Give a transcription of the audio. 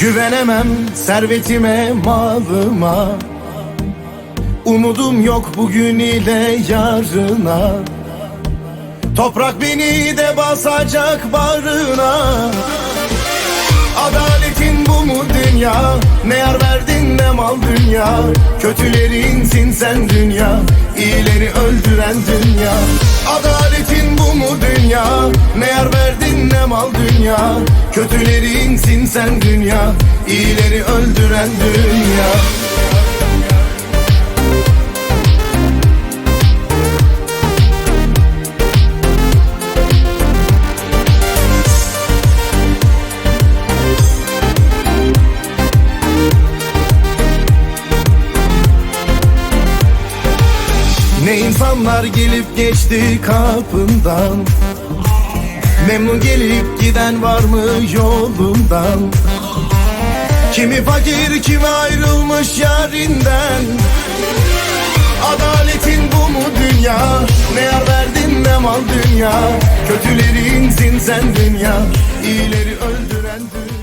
Güvenemem servetime, malıma. Umudum yok bugün ile yarına. Toprak beni de basacak barına Adaletin bu mu dünya? Ne yar verdin ne mal dünya? Kötülerinsin sen dünya. İyileri öldüren dünya. Adaletin bu mu dünya mal dünya. Kötülerinsin sen dünya. İyileri öldüren dünya. Ne insanlar gelip geçti kapından Memnun gelip giden var mı yolundan? Kimi fakir kimi ayrılmış yarinden. Adaletin bu mu dünya? Ne yar verdin ne mal dünya? Kötülerinsin sen dünya. İyileri öldüren dünya